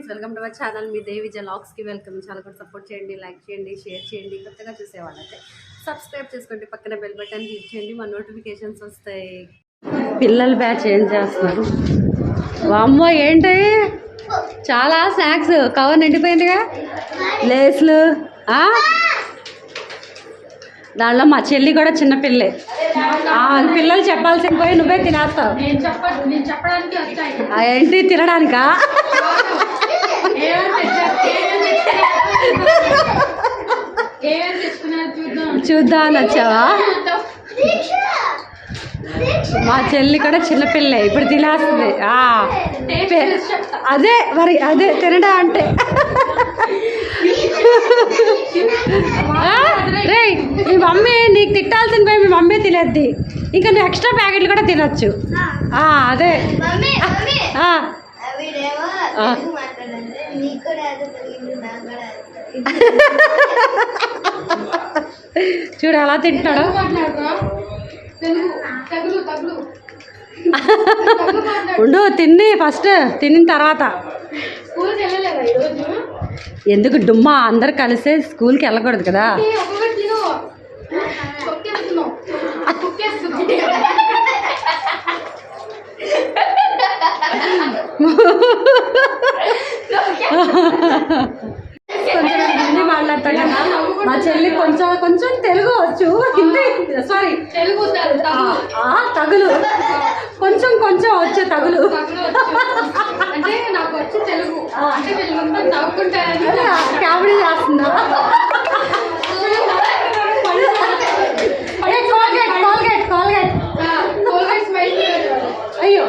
Friends welcome to my channel. మీ దేవి జలాగ్స్కి welcome. చాలా కూడా సపోర్ట్ చేయండి లైక్ చేయండి షేర్ చేయండి కొత్తగా చూసే వాళ్ళైతే సబ్స్క్రైబ్ చేసుకోండి. పక్కన బెల్ బటన్ క్లిక్ చేయండి మా నోటిఫికేషన్స్ వస్తాయి. పిల్లల బ్యాచ్ ఏం చేస్తున్నారు? అమ్మో ఏంటి? చాలా స్నాక్స్ కవర్ నిండిపోయిందిగా? లేస్లు? దానిలో మా చెల్లి కూడా చిన్న పిల్లే. ఆ, పిల్లలు చెప్పాల్సిన పోయి నువ్వే తినేస్తావు. ఏంటి? తినడానికా? చూద్దామని వచ్చావా? మా చెల్లి కూడా చిన్నపిల్లే ఇప్పుడు తినేస్తుంది. అదే మరి అదే తినడా అంటే. రేయ్ మీ మమ్మీ నీకు తిట్టాల్సిన పోయి మీ మమ్మీ తినేద్ది. ఇంకా నువ్వు ఎక్స్ట్రా ప్యాకెట్లు కూడా తినొచ్చు. ఆ, అదే. చూడు తగులు తగులు. ఉండు తిని ఫస్ట్ తినిన తర్వాత. ఎందుకు డుమ్మా? అందరు కలిసే స్కూల్కి వెళ్ళకూడదు కదా ఏ, ఒక్కొక్కటి తిను తొక్కేస్తున్నావు తొక్కేస్తున్నావు కొంచెం హిందీ మాట్లాడతా కదా మా చెల్లి కొంచెం కొంచెం తెలుగు వచ్చు హిందీ సారీ తెలుగు త- తగులు ఆ తగులు. కొంచెం కొంచెం వచ్చు తగులు. అంటే నాకు వచ్చి తెలుగు. అంటే వీళ్ళంతా నవ్వుకుంటారని కామెడీ చేస్తుందా ఏ, Colgate Colgate Colgate Colgate smile అయ్యో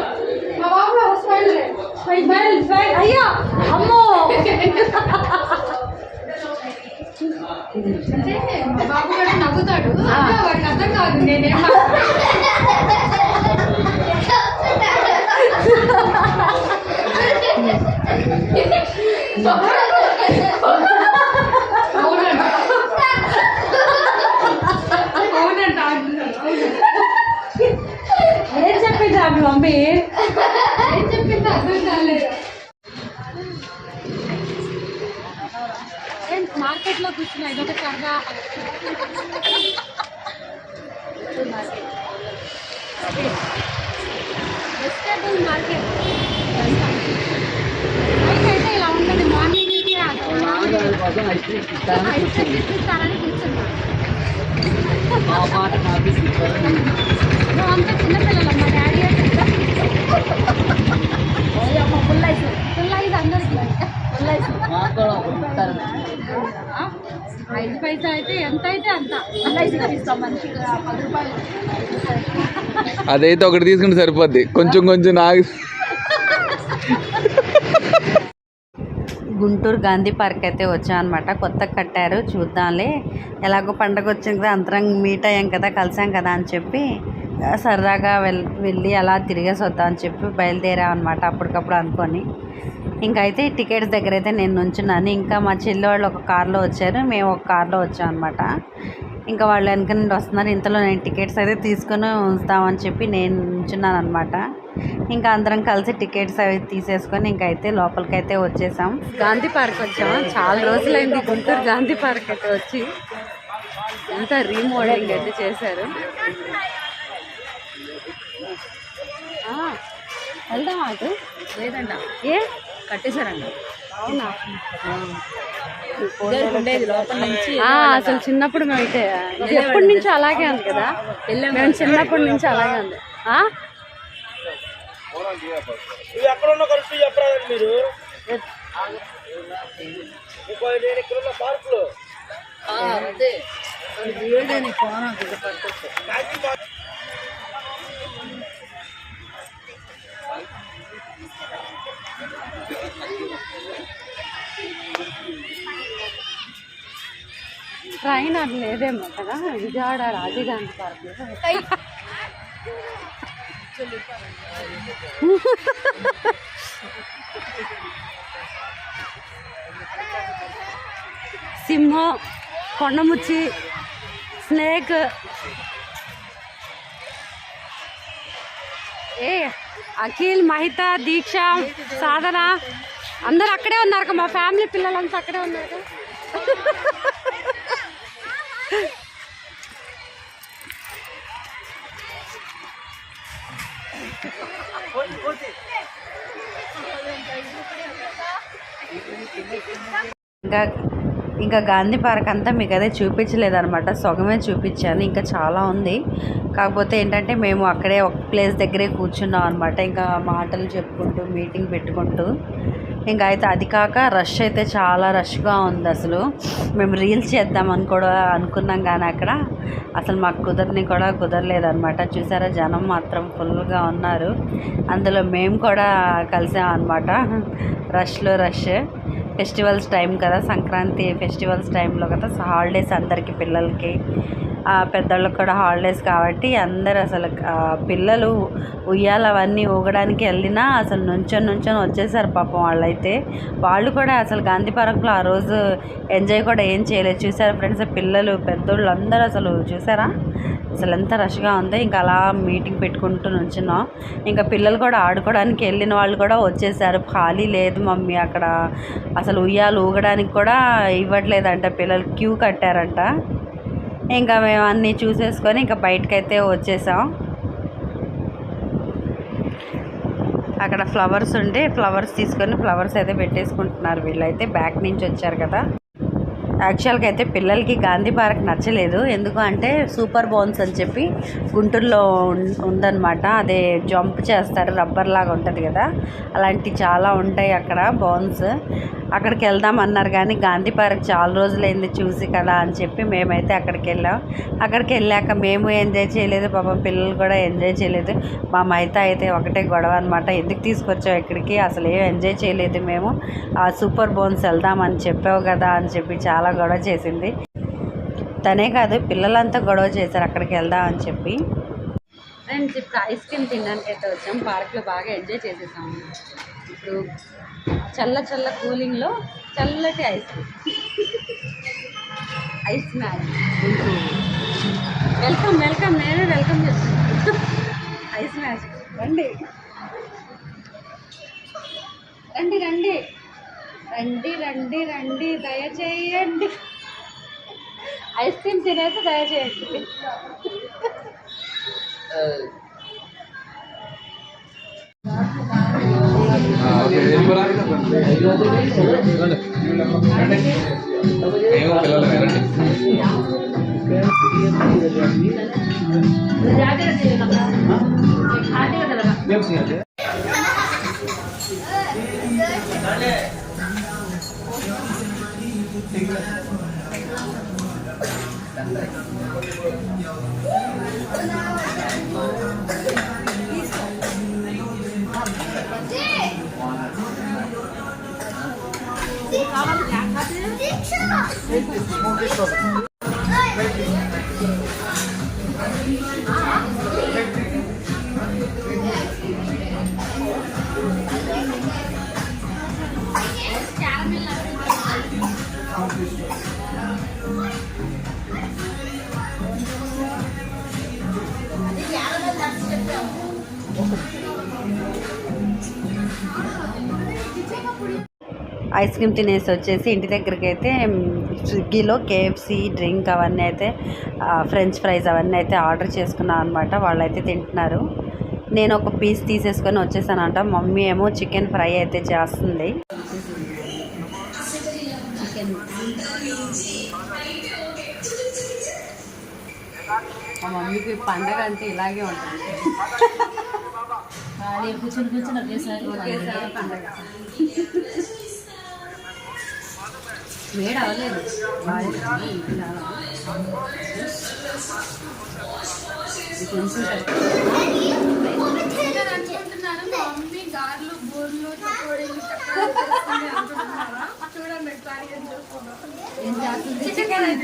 మా బాబు స్మైల్ స్మైల్ స్మైల్ అయ్యో అమ్మో అంటే బాబు కూడా నవ్వుతాడు వాడికి అర్థం కాదు నేనేం అవునంట అవునంట ఏం చెప్పిందా మీ మమ్మీ ఏం ఇదొక సరదా వెజిటేబుల్ మార్కెట్ అయితే ఇలా ఉంటుంది మార్నింగ్ ఐస్ క్రీమ్ ఇస్తారని కూర్చున్నా అంతా చిన్నపిల్లలు మా daddy full ice full ice అందరికీ ఐదు పైసా అయితే ఎంత అయితే అంత అదైతే ఒకటి తీసుకుంటే సరిపోద్ది. కొంచెం కొంచెం నాకు గుంటూరు గాంధీ పార్క్ అయితే వచ్చాం అనమాట కొత్తగా కట్టారు చూద్దాంలే. ఎలాగో పండగ వచ్చింది కదా అందరం మీట్ అయ్యాం కదా కలిసాం కదా అని చెప్పి సరదాగా వెల్ వెళ్ళి అలా తిరిగేసి వద్దాం అని చెప్పి బయలుదేరాం అనమాట అప్పటికప్పుడు అనుకొని. ఇంకా అయితే టికెట్స్ దగ్గర అయితే నేను నుంచున్నాను. ఇంకా మా చెల్లి వాళ్ళు ఒక కార్లో వచ్చారు. మేము ఒక కార్లో వచ్చాం అనమాట ఇంకా వాళ్ళు వెనక నుండి వస్తున్నారు. ఇంతలో నేను టికెట్స్ అయితే తీసుకొని ఉంచుతామని చెప్పి నేను నుంచున్నాను అనమాట ఇంకా అందరం కలిసి టికెట్స్ అవి తీసేసుకొని ఇంకా అయితే లోపలికి అయితే వచ్చేసాం. గాంధీ పార్క్ వచ్చాము? చాలా రోజులైంది గుంటూరు గాంధీ పార్క్ అయితే వచ్చి. అంతా రీమోడలింగ్ అయితే చేశారు. వెళ్దాం అటు? లేదంట. ఏ? కట్టేశారండి అవునా? ఉండేది లోపల నుంచి అసలు చిన్నప్పుడు మేము అయితే ఇది ఎప్పటి నుంచి అలాగే ఉంది కదా? మేము చిన్నప్పటి నుంచి అలాగే ఉంది మీరు. ట్రైన్ అది లేదేమో కదా. విజయవాడ రాజీవ్ గాంధీ పార్క్ సింహం కొండముచ్చి స్నేక్. ఏ అఖిల్ మహిత దీక్ష సాధన. అందరు అక్కడే ఉన్నారు మా ఫ్యామిలీ పిల్లలంతా అక్కడే ఉన్నారు. ఇంకా ఇంకా గాంధీ పార్క్ అంతా మీకు అదే చూపించలేదన్నమాట. సగమే చూపించాను. ఇంకా చాలా ఉంది. కాకపోతే ఏంటంటే మేము అక్కడే ఒక ప్లేస్ దగ్గరే కూర్చున్నాం అనమాట ఇంకా మాటలు చెప్పుకుంటూ మీటింగ్ పెట్టుకుంటూ. ఇంకా అయితే అది కాక రష్ అయితే చాలా రష్గా ఉంది అసలు. మేము రీల్స్ చేద్దామని కూడా అనుకున్నాం కానీ అక్కడ అసలు మాకు కుదరని కూడా కుదరలేదన్నమాట. చూసారా? జనం మాత్రం ఫుల్గా ఉన్నారు. అందులో మేము కూడా కలిసాం అనమాట రష్లో రష్. ఫెస్టివల్స్ టైం కదా సంక్రాంతి ఫెస్టివల్స్ టైంలో కదా హాలిడేస్ అందరికీ పిల్లలకి. పెద్దోళ్ళకి కూడా హాలిడేస్ కాబట్టి అందరు అసలు పిల్లలు ఉయ్యాలు అవన్నీ ఊగడానికి వెళ్ళినా అసలు నుంచొని నుంచొని వచ్చేసారు పాపం వాళ్ళైతే. వాళ్ళు కూడా అసలు గాంధీ పార్క్లో ఆ రోజు ఎంజాయ్ కూడా ఏం చేయలేదు. చూసారా ఫ్రెండ్స్ పిల్లలు పెద్దోళ్ళు అందరూ అసలు చూసారా? అసలు ఎంత రష్గా ఉంది. ఇంకా అలా మీటింగ్ పెట్టుకుంటూ నుంచున్నాం. ఇంకా పిల్లలు కూడా ఆడుకోవడానికి వెళ్ళిన వాళ్ళు కూడా వచ్చేసారు. ఖాళీ లేదు మమ్మీ అక్కడ. అసలు ఉయ్యాలు ఊగడానికి కూడా ఇవ్వట్లేదంట. పిల్లలు క్యూ కట్టారంట. ఇంకా మేము అన్నీ చూసేసుకొని ఇంకా బయటకైతే వచ్చేసాం. అక్కడ ఫ్లవర్స్ ఉంటే ఫ్లవర్స్ తీసుకొని ఫ్లవర్స్ అయితే పెట్టేసుకుంటున్నారు వీళ్ళైతే. బ్యాక్ నుంచి వచ్చారు కదా. యాక్చువల్గా అయితే పిల్లలకి గాంధీ పార్క్ నచ్చలేదు. ఎందుకు అంటే సూపర్ బోన్స్ అని చెప్పి గుంటూరులో ఉందన్నమాట. అదే జంప్ చేస్తారు రబ్బర్ లాగా ఉంటుంది కదా. అలాంటి చాలా ఉంటాయి అక్కడ బోన్స్ అక్కడికి వెళ్దాం అన్నారు కానీ గాంధీ పార్క్ చాలా రోజులైంది చూసి కదా అని చెప్పి మేమైతే అక్కడికి వెళ్ళాం అక్కడికి వెళ్ళాక మేము ఎంజాయ్ చేయలేదు పాపం పిల్లలు కూడా ఎంజాయ్ చేయలేదు. మా మైతా అయితే ఒకటే గొడవ అనమాట ఎందుకు తీసుకొచ్చావు ఇక్కడికి? అసలు ఏం ఎంజాయ్ చేయలేదు మేము. ఆ సూపర్ బోన్స్ వెళ్దామని చెప్పావు కదా అని చెప్పి చాలా గొడవ చేసింది. తనే కాదు పిల్లలంతా గొడవ చేశారు అక్కడికి వెళ్దాం అని చెప్పి. ఫ్రెండ్స్ ఇప్పుడు ఐస్ క్రీమ్ తినడానికి అయితే వచ్చాం. పార్క్లో బాగా ఎంజాయ్ చేసేసాము ఇప్పుడు చల్ల చల్ల కూలింగ్లో చల్లటి ice cream. Ice match welcome welcome నేనే వెల్కమ్ చేస్తాను ఐస్ మ్యాచ్ రండి. రండి రండి. రండి రండి రండి దయచేయండి ఐస్ క్రీమ్ తినేసి దయచేయండి 나랑 양아들? క్రీమ్ తినేసి వచ్చేసి ఇంటి దగ్గరికి అయితే స్విగ్గీలో కేఎఫ్సి డ్రింక్ అవన్నీ అయితే ఫ్రెంచ్ ఫ్రైస్ అవన్నీ అయితే ఆర్డర్ చేసుకున్నాను అనమాట వాళ్ళైతే తింటున్నారు. నేను ఒక పీస్ తీసేసుకొని వచ్చేసానంట. మమ్మీ ఏమో చికెన్ ఫ్రై అయితే చేస్తుంది. మా మమ్మీకి పండగ అంటే ఇలాగే ఉంటుంది. కూర్చొని కూర్చొని ఒకేసారి ఒకేసారి పండగ.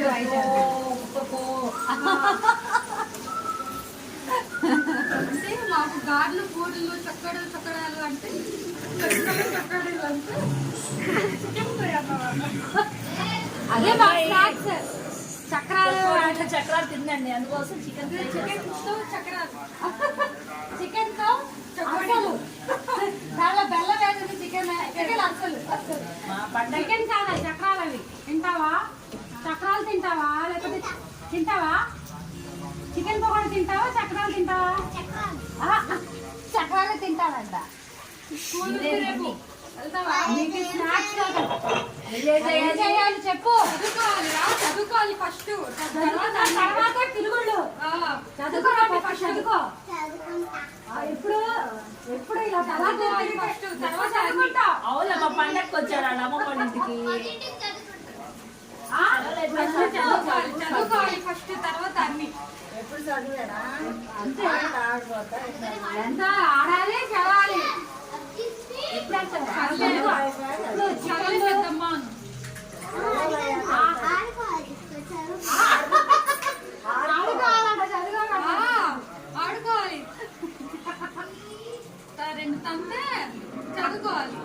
అయితే అంటే మాకు గార్లు బోర్లు చక్కడలు చక్కడాలు అంటే అదే స్నాక్స్ చక్రాలు చక్రాలు తిందండి అందుకోసం చికెన్ చికెన్తో చక్రాలు. చికెన్తో అసలు. దాంట్లో బెల్లం వేసింది చికెన్. చికెన్ అసలు. చికెన్ కాదా? చక్రాలు అవి. తింటావా? చక్రాలు తింటావా? లేకపోతే తింటావా? చికెన్ పకోడీ తింటావా? చక్రాలు తింటావా? చక్రాలు. తింటానంట చెప్పు. చదువుకోవాలి చదువుకోవాలి ఫస్ట్ తర్వాత తిరుగుళ్ళు. చదువుకోవాలి ఫస్ట్ చదువుకో. ఆ, ఇప్పుడు ఎప్పుడు ఇలా తర్వాత ఫస్ట్ తర్వాత చదువుకుంటావు అవునమ్మా పండగకి వచ్చారు? అమ్మ వాళ్ళ ఇంటికి? ఆ? ఫస్ట్ చదువుకోవాలి చదువుకోవాలి ఫస్ట్ తర్వాత అన్ని. అంతే. ఎంత ఆడాలి చదవాలి. ఇప్పుడు అంత చదువుకో. ఇప్పుడు చదవాలి పెద్దమ్మా. ఆ, ఆడుకోవాలంట చదువుకోవాలి ఆడుకోవాలి రెండు తంతే చదువుకోవాలి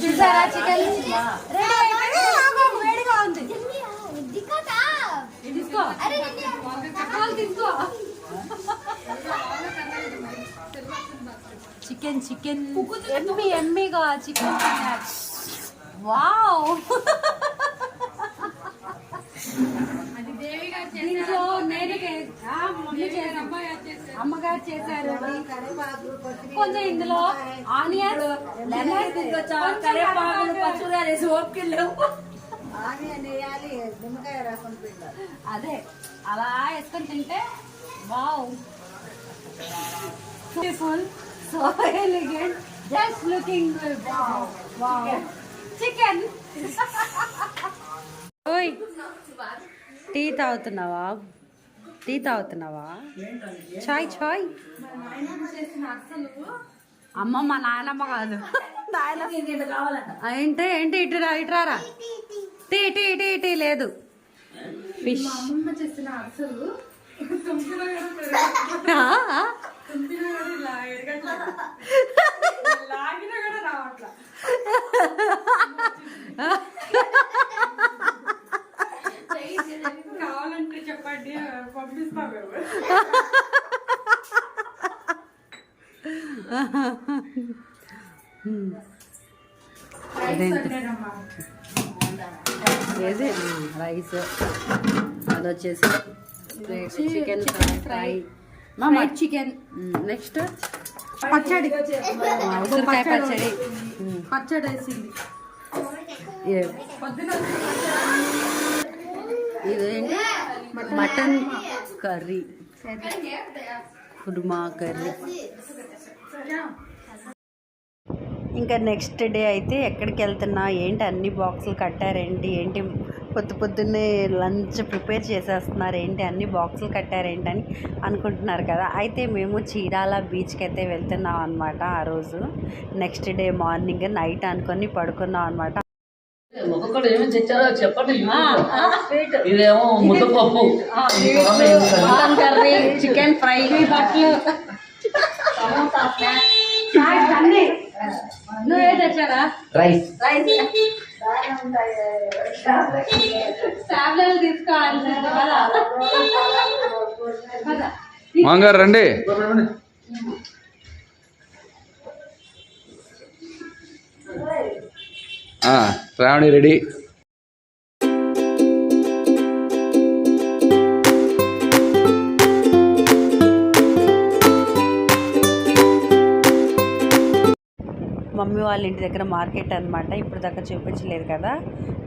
చూసారా చికెన్ వేడిగా ఉంది తీసుకో చక్రాలు తీసుకో చికెన్ ఎమ్మి ఎమ్మిగా చికెన్ వావ్. దీంట్లో నేను అమ్మగారు చేశారు కొంచెం ఇందులో ఆనియన్ లెమన్ కరేపాకులు పచ్చుగా వేసి ఓపిక లేవు అదే. అలా వేసుకొని తింటే wow. Beautiful so elegant just looking wow wow chicken ఓయ్ టీ తాగుతున్నావా? టీ తాగుతున్నావా? చాయ్ చాయ్. అమ్మ మా నాయనమ్మ కాదు. ఏంటి ఏంటి ఇటు రా ఇటు రారా? టీ టీ టీ టీ లేదు. ఫిష్ లాగినా కూడా రావట్లా కావాలంటే చెప్పండి పంపిస్తాం అదేంటి? రైస్. అది వచ్చేసి చికెన్ ఫ్రై. చికెన్ నెక్స్ట్ పచ్చడి. ఉసిరికాయ పచ్చడి. పచ్చడి. వేసింది. ఇదేంటి? మటన్. కర్రీ. కుర్మా కర్రీ. ఇంకా నెక్స్ట్ డే అయితే ఎక్కడికి వెళ్తున్నా? ఏంటి అన్ని బాక్సులు కట్టారేంటి? ఏంటి పొద్దు పొద్దున్నే లంచ్ ప్రిపేర్ చేసేస్తున్నారు ఏంటి అన్ని బాక్సులు కట్టారేంటి అని అనుకుంటున్నారు కదా. అయితే మేము చీరాల బీచ్కి అయితే వెళ్తున్నాం అనమాట ఆ రోజు. నెక్స్ట్ డే మార్నింగ్ నైట్ అనుకొని పడుకున్నాం అనమాట ఒక్కొక్కటి ఏమేమి తెచ్చారో చెప్పండి. ఇదేమో ముద్దపప్పు. Mutton curry chicken fry. బట్టలు. నువ్వే తెచ్చారా రైస్ కదా మాంగారు రండి. రావణి శ్రావణి రెడీ. మమ్మీ వాళ్ళ ఇంటి దగ్గర మార్కెట్ అనమాట ఇప్పుడు దాకా చూపించలేదు కదా.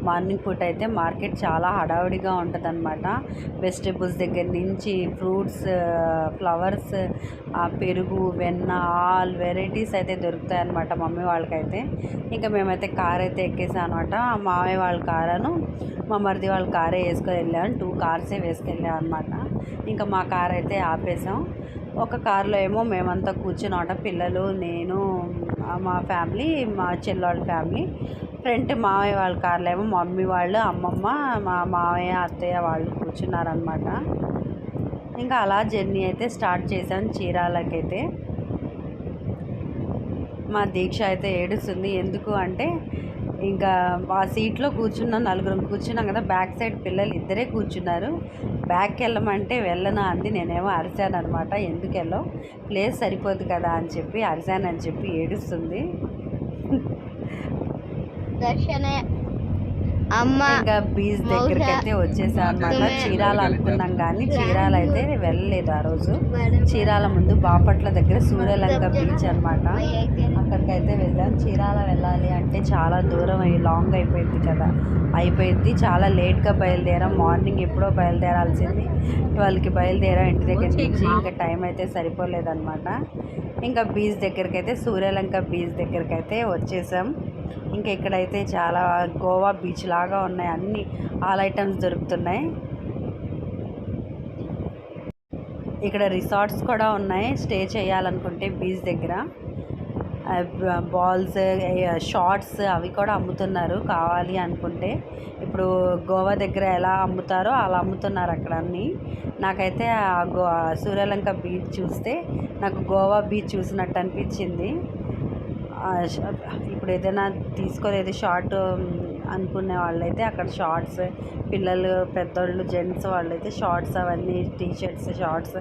మార్నింగ్ పూట అయితే మార్కెట్ చాలా హడావుడిగా ఉంటుంది అనమాట వెజిటేబుల్స్ దగ్గర నుంచి ఫ్రూట్స్ ఫ్లవర్స్ పెరుగు వెన్న ఆల్ వెరైటీస్ అయితే దొరుకుతాయి అనమాట మమ్మీ వాళ్ళకైతే. ఇంకా మేమైతే కార్ అయితే ఎక్కేసాం అనమాట మామయ్య వాళ్ళ కారాను మా మరిది వాళ్ళ కారే వేసుకొని వెళ్ళాను టూ కార్సే వేసుకెళ్ళాం అనమాట ఇంకా మా కార్ అయితే ఆపేసాం. ఒక కారులో ఏమో మేమంతా కూర్చున్నమాట పిల్లలు నేను మా ఫ్యామిలీ మా చెల్లెళ్ళ ఫ్యామిలీ. ఫ్రంట్ మామయ్య వాళ్ళ కార్లో ఏమో మమ్మీ వాళ్ళు అమ్మమ్మ మా మామయ్య అత్తయ్య వాళ్ళు కూర్చున్నారనమాట ఇంకా అలా జర్నీ అయితే స్టార్ట్ చేశాం చీరాలకైతే. మా దీక్ష అయితే ఏడుస్తుంది. ఎందుకు అంటే ఇంకా ఆ సీట్లో కూర్చున్నాం నలుగురం కూర్చున్నాం కదా. బ్యాక్ సైడ్ పిల్లలు ఇద్దరే కూర్చున్నారు. బ్యాక్కి వెళ్ళమంటే వెళ్ళను అంది. నేనేమో అరిశాను అనమాట ఎందుకు వెళ్ళావు ప్లేస్ సరిపోదు కదా అని చెప్పి అరిశానని చెప్పి ఏడుస్తుంది. దర్శనే ఇంకా బీచ్ దగ్గరికి అయితే వచ్చేసాం అనమాట చీరాల అనుకున్నాం కానీ చీరాల అయితే వెళ్ళలేదు ఆ రోజు. చీరాల ముందు బాపట్ల దగ్గర సూర్యలంక బీచ్ అనమాట అక్కడికైతే వెళ్ళాం. చీరాల వెళ్ళాలి అంటే చాలా దూరం అయ్యి లాంగ్ అయిపోయింది కదా. అయిపోయింది. చాలా లేట్గా బయలుదేరాం. మార్నింగ్ ఎప్పుడో బయలుదేరాల్సింది. వాళ్ళకి బయలుదేరాం ఇంటి దగ్గర నుంచి. ఇంకా టైం అయితే సరిపోలేదన్నమాట. ఇంకా బీచ్ దగ్గరికి అయితే సూర్యలంక బీచ్ దగ్గరికి అయితే వచ్చేసాం. ఇంకా ఇక్కడైతే చాలా గోవా బీచ్ లాగా ఉన్నాయి. అన్ని ఆల్ ఐటమ్స్ దొరుకుతున్నాయి. ఇక్కడ రిసార్ట్స్ కూడా ఉన్నాయి. స్టే చేయాలనుకుంటే బీచ్ దగ్గర. బాల్స్ షార్ట్స్ అవి కూడా అమ్ముతున్నారు. కావాలి అనుకుంటే. ఇప్పుడు గోవా దగ్గర ఎలా అమ్ముతారో అలా అమ్ముతున్నారు అక్కడ అన్నీ. నాకైతే ఆ గో సూర్యలంక బీచ్ చూస్తే నాకు గోవా బీచ్ చూసినట్టు అనిపించింది. ఇప్పుడు ఏదైనా తీసుకోలేదు షార్ట్ అనుకునే వాళ్ళైతే అక్కడ షార్ట్స్ పిల్లలు పెద్దోళ్ళు జెంట్స్ వాళ్ళైతే షార్ట్స్ అవన్నీ టీ షర్ట్స్ షార్ట్స్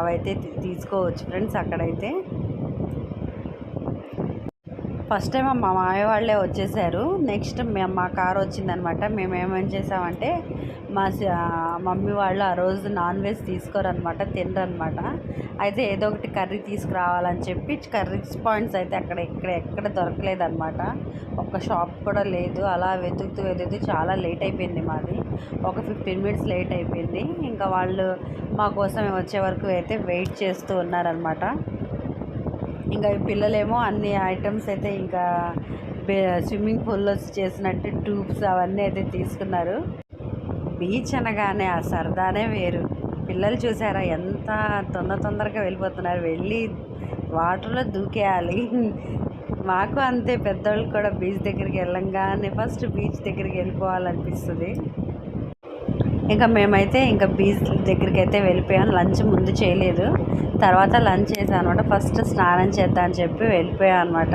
అవైతే తీసుకోవచ్చు ఫ్రెండ్స్ అక్కడైతే. ఫస్ట్ టైం మా మామయ్య వాళ్ళే వచ్చేసారు. నెక్స్ట్ మేము మా కార్ వచ్చిందనమాట. మేము ఏమేం చేసామంటే మా మమ్మీ వాళ్ళు ఆ రోజు నాన్ వెజ్ తీసుకోరనమాట తినరనమాట. అయితే ఏదో ఒకటి కర్రీ తీసుకురావాలని చెప్పి కర్రీస్ పాయింట్స్ అయితే అక్కడ ఇక్కడ ఎక్కడ దొరకలేదనమాట. ఒక షాప్ కూడా లేదు. అలా వెతుకుతూ వెతుకుతూ చాలా లేట్ అయిపోయింది మాది. ఒక ఫిఫ్టీన్ మినిట్స్ లేట్ అయిపోయింది. ఇంకా వాళ్ళు మా కోసం వచ్చే వరకు అయితే వెయిట్ చేస్తూ ఉన్నారనమాట. ఇంకా పిల్లలేమో అన్ని ఐటమ్స్ అయితే ఇంకా స్విమ్మింగ్ పూల్లో చేసినట్టు ట్యూబ్స్ అవన్నీ అయితే తీసుకున్నారు. బీచ్ అనగానే ఆ సరదానే వేరు. పిల్లలు చూసారా ఎంత తొందర తొందరగా వెళ్ళిపోతున్నారు. వెళ్ళి వాటర్లో దూకేయాలి. మాకు అంతే పెద్దవాళ్ళు కూడా బీచ్ దగ్గరికి వెళ్ళంగానే ఫస్ట్ బీచ్ దగ్గరికి వెళ్ళిపోవాలనిపిస్తుంది. ఇంకా మేమైతే ఇంకా బీచ్ దగ్గరికి అయితే వెళ్ళిపోయాం. లంచ్ ముందు చేయలేదు. తర్వాత లంచ్ చేశాను అనమాట ఫస్ట్ స్నానం చేద్దాం అని చెప్పి వెళ్ళిపోయాం అనమాట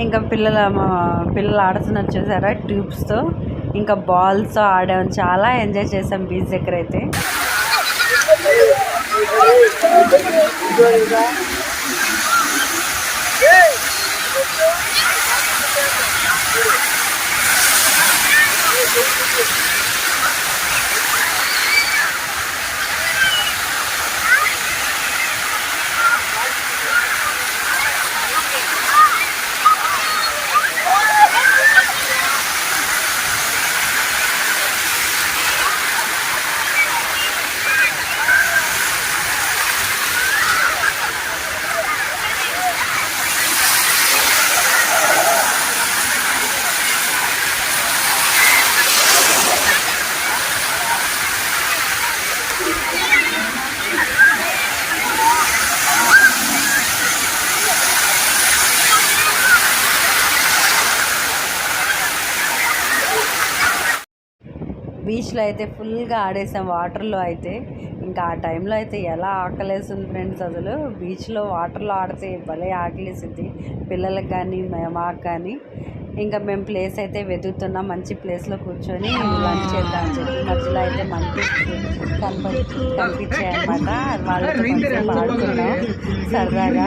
ఇంకా పిల్లల పిల్లలు ఆడుతున్నారు చూసారా ట్యూబ్స్తో ఇంకా బాల్స్తో ఆడాం చాలా ఎంజాయ్ చేసాం బీచ్ దగ్గర అయితే. బీచ్లో అయితే ఫుల్గా ఆడేసాం వాటర్లో అయితే. ఇంకా ఆ టైంలో అయితే ఎలా ఆకలేస్తుంది ఫ్రెండ్స్ అసలు. బీచ్లో వాటర్లో ఆడితే భలే ఆకలేసింది. పిల్లలకు కానీ మే- మాకు కానీ. ఇంకా మేము ప్లేస్ అయితే వెతుకుతున్నాం మంచి ప్లేస్లో కూర్చొని లంచ్ చేద్దాం అని చెప్పి. మధ్యలో అయితే మంచి కనిప కనిపించాయన్నమాట వాళ్ళతో కొంచెం ఆడుకున్నాం సరదాగా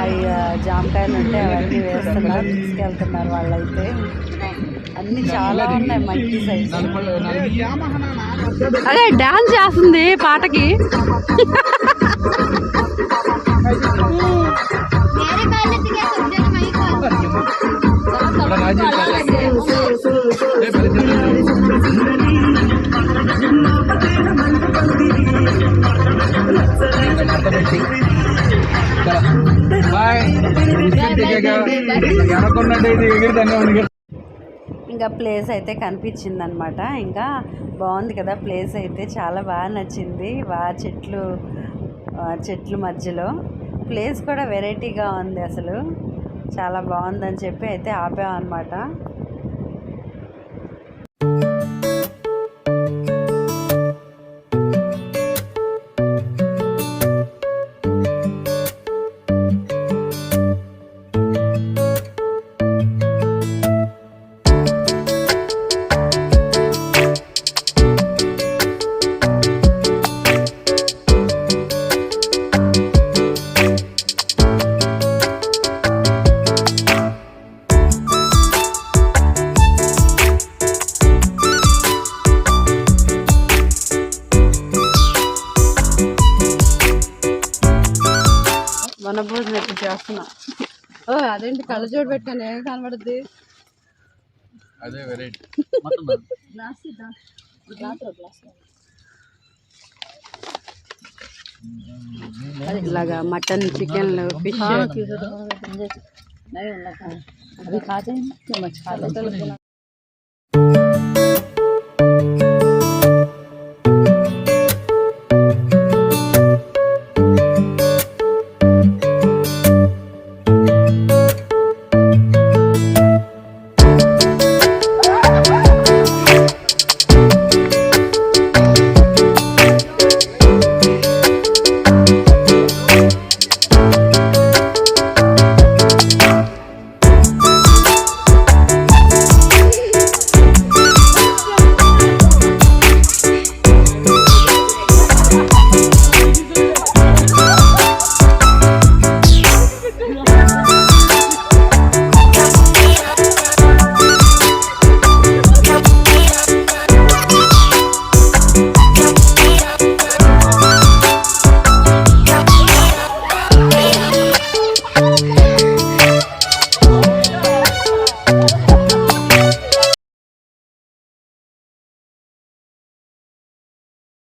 అవి జామకాయలు ఉంటే అవన్నీ వేస్తున్నారు తీసుకెళ్తున్నారు వాళ్ళైతే. అన్ని చాలా ఉన్నాయి మంచి సైజ్ అదే డాన్స్ చేస్తుంది పాటకి బాయ్ ఎనకుండంటే ఇది ఎగిరిదాన్ని ఇంకా ప్లేస్ అయితే కనిపించింది అనమాట ఇంకా బాగుంది కదా ప్లేస్ అయితే. చాలా బాగా నచ్చింది. బాగా చెట్లు చెట్లు మధ్యలో. ప్లేస్ కూడా వెరైటీగా ఉంది అసలు. చాలా బాగుందని చెప్పి అయితే ఆపామన్నమాట. అదేంటి కళ్ళజోడు పెట్టాను ఏం కనబడుద్ది అదే వెరైటీ. ఇలాగా మటన్ చికెన్ ఫిష్ అవి కాదే.